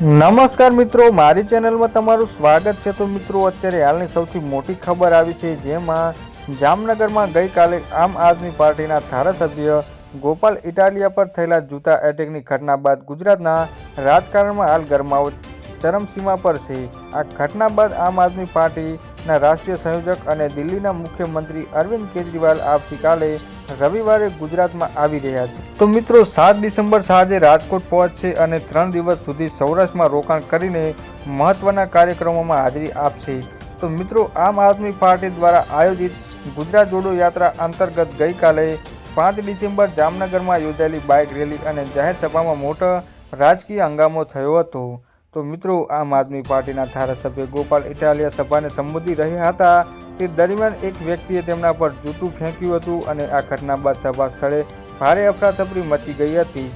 નમસ્કાર મિત્રો, મારી ચેનલમાં તમારું સ્વાગત છે. તો મિત્રો, અત્યારે હાલની સૌથી મોટી ખબર આવી છે, જેમાં જામનગરમાં ગઈકાલે આમ આદમી પાર્ટીના ધારાસભ્ય ગોપાલ ઇટાલિયા પર થયેલા જૂતા એટેકની ઘટના બાદ ગુજરાતના રાજકારણમાં હાલ ગરમાવો ચરમસીમા પર છે. આ ઘટના બાદ આમ આદમી પાર્ટીના રાષ્ટ્રીય સંયોજક અને દિલ્હીના મુખ્યમંત્રી અરવિંદ કેજરીવાલ આવતીકાલે રવિવારે ગુજરાતમાં આવી રહ્યા છે. તો મિત્રો, સાત ડિસેમ્બર સાંજે રાજકોટ પહોંચશે અને ત્રણ દિવસ સુધી સૌરાષ્ટ્રમાં રોકાણ કરીને મહત્વના કાર્યક્રમોમાં હાજરી આપશે. તો મિત્રો, આમ આદમી પાર્ટી દ્વારા આયોજિત ગુજરાત જોડો યાત્રા અંતર્ગત ગઈકાલે પાંચ ડિસેમ્બર જામનગરમાં યોજાયેલી બાઇક રેલી અને જાહેર સભામાં મોટો રાજકીય હંગામો થયો હતો. તો મિત્રો, આમ આદમી પાર્ટીના ધારાસભ્ય ગોપાલ ઇટાલિયા સભાને સંબોધી રહ્યા હતા તે દરમિયાન એક વ્યક્તિએ તેમના પર જૂતું ફેંક્યું હતું અને આ ઘટના બાદ સભા સ્થળે ભારે અફરાતફરી મચી ગઈ હતી.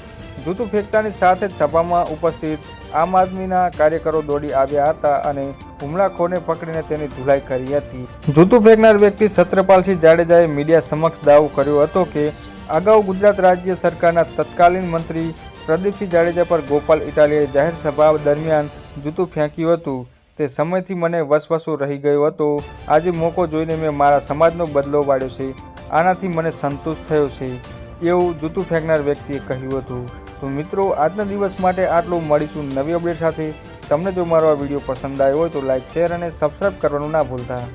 જૂતું ફેંકતાની સાથે જ સભામાં ઉપસ્થિત આમ આદમીના કાર્યકરો દોડી આવ્યા હતા અને હુમલાખોરને પકડીને તેની ધુલાઈ કરી હતી. જૂતું ફેંકનાર વ્યક્તિ સત્રપાલસિંહ જાડેજાએ મીડિયા સમક્ષ દાવો કર્યો હતો કે અગાઉ ગુજરાત રાજ્ય સરકારના તત્કાલીન મંત્રી પ્રદીપસિંહ જાડેજા પર ગોપાલ ઇટાલીએ જાહેર સભા દરમિયાન જૂતું ફેંક્યું હતું. તે સમયથી મને વસવસો રહી ગયો હતો. આજે મોકો જોઈને મેં મારા સમાજનો બદલો વાળ્યો છે. આનાથી મને સંતોષ થયો છે. એવું જૂતું ફેંકનાર વ્યક્તિએ કહ્યું હતું. તો મિત્રો, આજના દિવસ માટે આટલું મળીશું નવી અપડેટ સાથે. તમને જો મારો આ વીડિયો પસંદ આવ્યો હોય તો લાઇક શેર અને સબસ્ક્રાઈબ કરવાનું ના ભૂલતા.